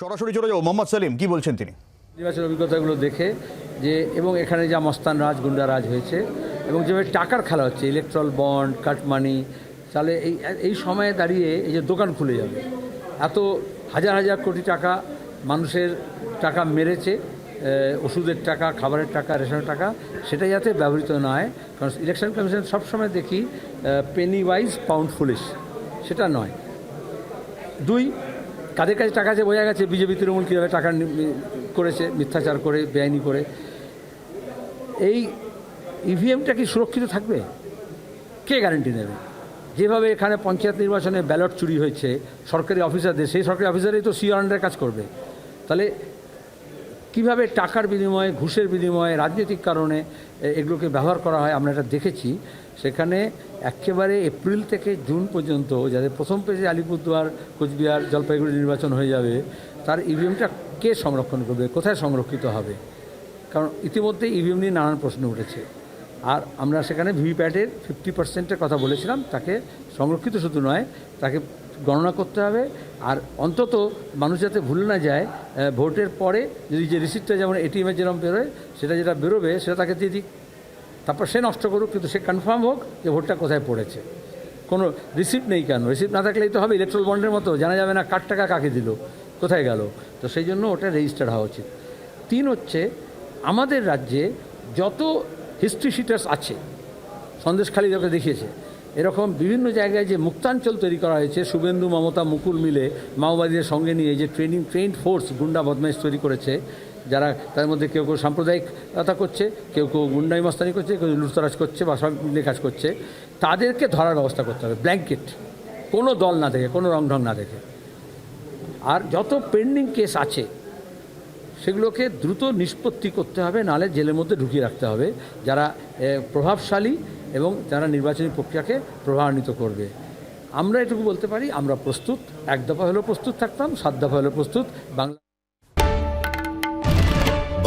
সরাসরি চলে যাও মোহাম্মদ সালিম, কি বলছেন তিনি? নির্বাচন অভিজ্ঞতাগুলো দেখে যে এবং এখানে যা মস্তান রাজ গুন্ডা রাজ হয়েছে এবং যেভাবে টাকার খেলা হচ্ছে ইলেকট্রল বন্ড কাটমানি, তাহলে এই এই সময়ে দাঁড়িয়ে এই যে দোকান খুলে যাবে। এত হাজার হাজার কোটি টাকা মানুষের টাকা মেরেছে ওষুধের টাকা, খাবারের টাকা, রেশনের টাকা, সেটা যাতে ব্যবহৃত না হয়। কারণ ইলেকশন কমিশন সবসময় দেখি পেনি ওয়াইজ পাউন্ড ফুলিশ সেটা নয়। দুই কাদের কাছে টাকা আছে বোঝা গেছে, বিজেপি, তৃণমূল কীভাবে টাকা করেছে, মিথ্যাচার করে, বেআইনি করে। এই ইভিএমটা কি সুরক্ষিত থাকবে? কে গ্যারেন্টি নেবে যেভাবে এখানে পঞ্চায়েত নির্বাচনে ব্যালট চুরি হয়েছে, সরকারি অফিসারদের, সেই সরকারি অফিসারই তো সি আন্ডারে কাজ করবে। তাহলে কীভাবে টাকার বিনিময়ে, ঘুষের বিনিময়ে, রাজনৈতিক কারণে এগুলোকে ব্যবহার করা হয়, আমরা এটা দেখেছি। সেখানে একেবারে এপ্রিল থেকে জুন পর্যন্ত যাদের প্রথম পেজে আলিপুরদুয়ার, কোচবিহার জলপাইগুড়ি নির্বাচন হয়ে যাবে, তার ইভিএমটা কে সংরক্ষণ করবে? কোথায় সংরক্ষিত হবে? কারণ ইতিমধ্যে ইভিএম নিয়ে নানান প্রশ্ন উঠেছে। আর আমরা সেখানে ভিভিপ্যাটের ফিফটি পার্সেন্টের কথা বলেছিলাম, তাকে সংরক্ষিত শুধু নয়, তাকে গণনা করতে হবে। আর অন্তত মানুষ যাতে ভুল না যায় ভোটের পরে যদি যে রিসিপ্টটা যেমন এটিএমের যেরকম বেরোয়, সেটা যেটা বেরোবে, সেটা তাকে দিয়ে দিক। তারপর সে নষ্ট করুক, কিন্তু সে কনফার্ম হোক যে ভোটটা কোথায় পড়েছে। কোনো রিসিপ্ট নেই কেন? রিসিপ্ট না থাকলেই তো হবে ইলেকট্রাল বন্ডের মতো। জানা যাবে না কার টাকা কাকে দিল, কোথায় গেল। তো সেই জন্য ওটা রেজিস্টার হওয়া উচিত। তিন হচ্ছে, আমাদের রাজ্যে যত হিস্ট্রি শিটার্স আছে, সন্দেশখালী যাকে দেখিয়েছে, এরকম বিভিন্ন জায়গায় যে মুক্তাঞ্চল তৈরি করা হয়েছে, শুভেন্দু, মমতা, মুকুল মিলে মাওবাদীদের সঙ্গে নিয়ে যে ট্রেনিং ট্রেন্ড ফোর্স গুন্ডা বদমাইশ তৈরি করেছে যারা তার মধ্যে কেউ কেউ সাম্প্রদায়িকতা করছে, কেউ কেউ গুন্ডাই মস্তানি করছে, কেউ লুটতরাজ করছে বা সব মিলে কাজ করছে, তাদেরকে ধরার ব্যবস্থা করতে হবে, ব্ল্যাঙ্কেট। কোনো দল না দেখে, কোনো রং ঢং না দেখে। আর যত পেন্ডিং কেস আছে, সেগুলোকে দ্রুত নিষ্পত্তি করতে হবে, নালে জেলের মধ্যে ঢুকিয়ে রাখতে হবে, যারা প্রভাবশালী এবং যারা নির্বাচনী প্রক্রিয়াকে প্রভাবান্বিত করবে। আমরা এটুকু বলতে পারি, আমরা প্রস্তুত, এক দফা হলেও প্রস্তুত থাকতাম, সাত দফা হলেও প্রস্তুত, বাংলা